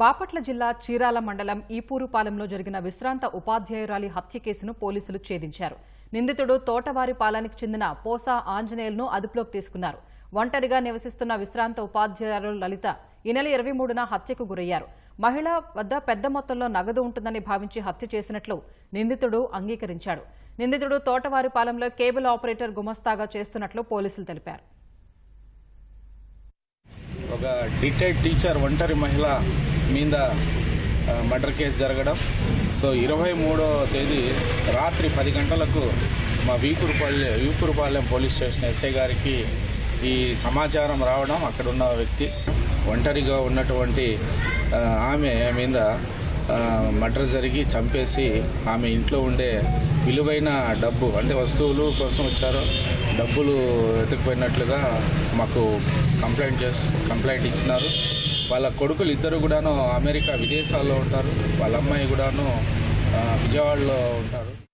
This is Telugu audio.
బాపట్ల జిల్లా చీరాల మండలం ఈపూరుపాలెంలో జరిగిన విశ్రాంత ఉపాధ్యాయురాలి హత్య కేసును పోలీసులు ఛేదించారు. నిందితుడు తోటవారిపాలెనికి చెందిన పోసా ఆంజనేయులను అదుపులోకి తీసుకున్నారు. ఒంటరిగా నివసిస్తున్న విశ్రాంత ఉపాధ్యాయురాలు లలిత ఈ నెల ఇరవై మూడున హత్యకు గురయ్యారు. మహిళ వద్ద పెద్ద మొత్తంలో నగదు ఉంటుందని భావించి హత్య చేసినట్లు నిందితుడు అంగీకరించాడు. నిందితుడు తోటవారిపాలెంలో కేబుల్ ఆపరేటర్ గుమస్తాగా చేస్తున్నట్లు పోలీసులు తెలిపారు. ఒక డిటైడ్ టీచర్ ఒంటరి మహిళ మీద మర్డర్ కేసు జరగడం. సో ఇరవై మూడో తేదీ రాత్రి పది గంటలకు మా Veekurupalle Veekurupalem police station SI గారికి ఈ సమాచారం రావడం అక్కడున్న వ్యక్తి ఒంటరిగా ఉన్నటువంటి ఆమె మీద మర్డర్ జరిగి చంపేసి ఆమె ఇంట్లో ఉండే విలువైన డబ్బు అంటే వస్తువులు కోసం వచ్చారు. డబ్బులు వెతుకుపోయినట్లుగా మాకు కంప్లైంట్ చేసి కంప్లైంట్ ఇచ్చినారు. వాళ్ళ కొడుకులు ఇద్దరు కూడాను అమెరికా విదేశాల్లో ఉంటారు. వాళ్ళ అమ్మాయి కూడాను విజయవాడలో ఉంటారు.